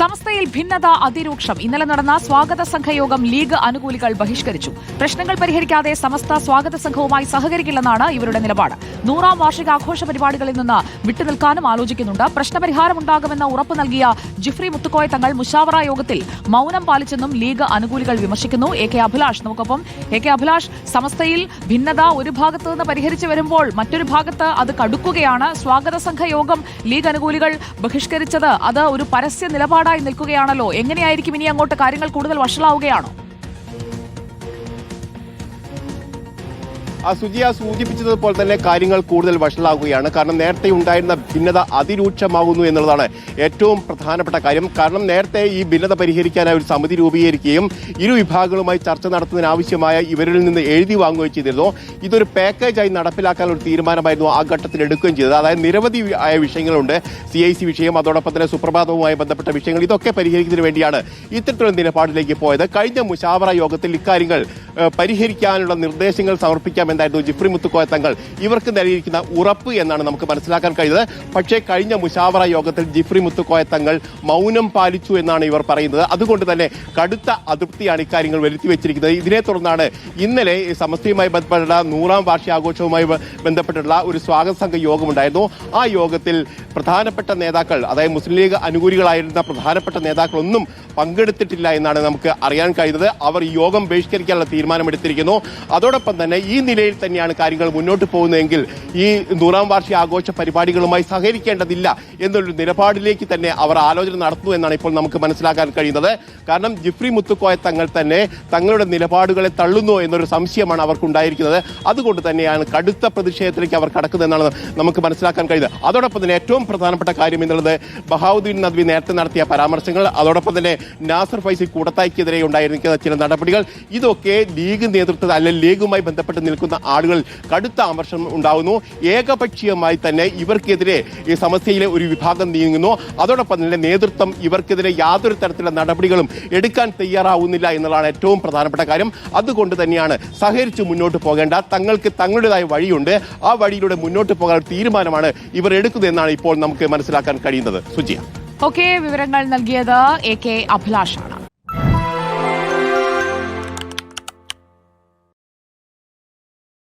സമസ്തയിൽ ഭിന്നത അതിരൂക്ഷം. ഇന്നലെ നടന്ന സ്വാഗത സംഘയോഗം ലീഗ് അനുകൂലികൾ ബഹിഷ്കരിച്ചു. പ്രശ്നങ്ങൾ പരിഹരിക്കാതെ സമസ്ത സ്വാഗത സംഘവുമായി സഹകരിക്കില്ലെന്നാണ് ഇവരുടെ നിലപാട്. നൂറാം വാർഷികാഘോഷ പരിപാടികളിൽ നിന്ന് വിട്ടുനിൽക്കാനും ആലോചിക്കുന്നുണ്ട്. പ്രശ്നപരിഹാരമുണ്ടാകുമെന്ന് ഉറപ്പ് നൽകിയ ജിഫ്രി മുത്തുക്കോയ തങ്ങൾ മുഷാവറ യോഗത്തിൽ മൌനം പാലിച്ചെന്നും ലീഗ് അനുകൂലികൾ വിമർശിക്കുന്നു. എ കെ അഭിലാഷ് നമുക്കൊപ്പം എ കെ അഭിലാഷ് സമസ്തയിൽ ഭിന്നത ഒരു ഭാഗത്ത് നിന്ന് പരിഹരിച്ചു വരുമ്പോൾ മറ്റൊരു ഭാഗത്ത് അത് കടുക്കുകയാണ്. സ്വാഗത സംഘയോഗം ലീഗ് അനുകൂലികൾ ബഹിഷ്കരിച്ചത്. അത് ഒരു പരസ്യ നിലപാടായി നിൽക്കുകയാണല്ലോ. എങ്ങനെയായിരിക്കും ഇനി അങ്ങോട്ട് കാര്യങ്ങൾ കൂടുതൽ വഷളാവുകയാണോ? സുജിയ സൂചിപ്പിച്ചതുപോലെ തന്നെ കാര്യങ്ങൾ കൂടുതൽ വഷളാകുകയാണ്. കാരണം നേരത്തെ ഉണ്ടായിരുന്ന ഭിന്നത അതിരൂക്ഷമാകുന്നു എന്നുള്ളതാണ് ഏറ്റവും പ്രധാനപ്പെട്ട കാര്യം. കാരണം നേരത്തെ ഈ ഭിന്നത പരിഹരിക്കാനായി ഒരു സമിതി രൂപീകരിക്കുകയും ഇരു വിഭാഗങ്ങളുമായി ചർച്ച നടത്തുന്നതിനാവശ്യമായ ഇവരിൽ നിന്ന് എഴുതി വാങ്ങുകയും ചെയ്തിരുന്നു. ഇതൊരു പാക്കേജായി നടപ്പിലാക്കാൻ ഒരു തീരുമാനമായിരുന്നു ആ ഘട്ടത്തിൽ എടുക്കുകയും ചെയ്തത്. അതായത് നിരവധി ആയ വിഷയങ്ങളുണ്ട്. സി ഐ സി വിഷയം അതോടൊപ്പം തന്നെ സുപ്രഭാതവുമായി ബന്ധപ്പെട്ട വിഷയങ്ങൾ. ഇതൊക്കെ പരിഹരിക്കുന്നതിന് വേണ്ടിയാണ് ഇത്തരത്തിലുള്ള നിലപാടിലേക്ക് പോയത്. കഴിഞ്ഞ മുഷാവറ യോഗത്തിൽ ഇക്കാര്യങ്ങൾ പരിഹരിക്കാനുള്ള നിർദ്ദേശങ്ങൾ സമർപ്പിക്കാമെന്നായിരുന്നു ജിഫ്രി മുത്തുക്കോയ തങ്ങൾ. ഇവർക്ക് നൽകിയിരിക്കുന്ന ഉറപ്പ് എന്നാണ് നമുക്ക് മനസ്സിലാക്കാൻ കഴിയുന്നത്. പക്ഷേ കഴിഞ്ഞ മുഷാവറ യോഗത്തിൽ ജിഫ്രി മുത്തുക്കോയ തങ്ങൾ മൗനം പാലിച്ചു എന്നാണ് ഇവർ പറയുന്നത്. അതുകൊണ്ട് തന്നെ കടുത്ത അതൃപ്തിയാണ് ഇക്കാര്യങ്ങൾ വരുത്തി വെച്ചിരിക്കുന്നത്. ഇതിനെ തുടർന്നാണ് ഇന്നലെ സമസ്തയുമായി ബന്ധപ്പെട്ട നൂറാം വാർഷികാഘോഷവുമായി ബന്ധപ്പെട്ടിട്ടുള്ള ഒരു സ്വാഗത സംഘ യോഗമുണ്ടായിരുന്നു. ആ യോഗത്തിൽ പ്രധാനപ്പെട്ട നേതാക്കൾ അതായത് മുസ്ലിം ലീഗ് അനുകൂലികളായിരുന്ന പ്രധാനപ്പെട്ട നേതാക്കളൊന്നും പങ്കെടുത്തിട്ടില്ല എന്നാണ് നമുക്ക് അറിയാൻ കഴിയുന്നത്. അവർ യോഗം ബഹിഷ്കരിക്കാനുള്ള തീരുമാനമെടുത്തിരിക്കുന്നു. അതോടൊപ്പം തന്നെ ഈ നിലയിൽ തന്നെയാണ് കാര്യങ്ങൾ മുന്നോട്ട് പോകുന്നതെങ്കിൽ ഈ നൂറാം വാർഷിക ആഘോഷ പരിപാടികളുമായി സഹകരിക്കേണ്ടതില്ല എന്നൊരു നിലപാടിലേക്ക് തന്നെ അവർ ആലോചന നടത്തുന്നു എന്നാണ് ഇപ്പോൾ നമുക്ക് മനസ്സിലാക്കാൻ കഴിയുന്നത്. കാരണം ജിഫ്രി മുത്തുക്കോയ തങ്ങൾ തന്നെ തങ്ങളുടെ നിലപാടുകളെ തള്ളുന്നു എന്നൊരു സംശയമാണ് അവർക്കുണ്ടായിരിക്കുന്നത്. അതുകൊണ്ട് തന്നെയാണ് കടുത്ത പ്രതിഷേധത്തിലേക്ക് അവർ കടക്കുന്നതെന്നാണ് നമുക്ക് മനസ്സിലാക്കാൻ കഴിയുന്നത്. അതോടൊപ്പം തന്നെ ഏറ്റവും പ്രധാനപ്പെട്ട കാര്യം എന്നുള്ളത് ബഹാവുദ്ദീൻ നദ്വി നേരത്തെ നടത്തിയ പരാമർശങ്ങൾ അതോടൊപ്പം തന്നെ നാസർ ഫൈസി കൂടത്തായ്ക്കെതിരെ ഉണ്ടായിരിക്കുന്ന ചില നടപടികൾ ഇതൊക്കെ ലീഗ് നേതൃത്വത്തിൽ അല്ലെങ്കിൽ ലീഗുമായി ബന്ധപ്പെട്ട് നിൽക്കുന്ന ആളുകൾ കടുത്ത അമർഷം ഉണ്ടാകുന്നു ഏകപക്ഷീയമായി തന്നെ ഇവർക്കെതിരെ ഈ സമസ്യയിലെ ഒരു വിഭാഗം നീങ്ങുന്നു. അതോടൊപ്പം തന്നെ നേതൃത്വം ഇവർക്കെതിരെ യാതൊരു തരത്തിലുള്ള നടപടികളും എടുക്കാൻ തയ്യാറാവുന്നില്ല എന്നുള്ളതാണ് ഏറ്റവും പ്രധാനപ്പെട്ട കാര്യം. അതുകൊണ്ട് തന്നെയാണ് സഹകരിച്ച് മുന്നോട്ട് പോകേണ്ട തങ്ങൾക്ക് തങ്ങളുടേതായ വഴിയുണ്ട്. ആ വഴിയിലൂടെ മുന്നോട്ട് പോകാൻ തീരുമാനമാണ് ഇവർ എടുക്കുന്നതെന്നാണ് ഇപ്പോൾ നമുക്ക് മനസ്സിലാക്കാൻ കഴിയുന്നത്. സുജിയ. ഓക്കെ വിവരങ്ങൾ നൽകിയത് എ കെ അഭിലാഷാണ്.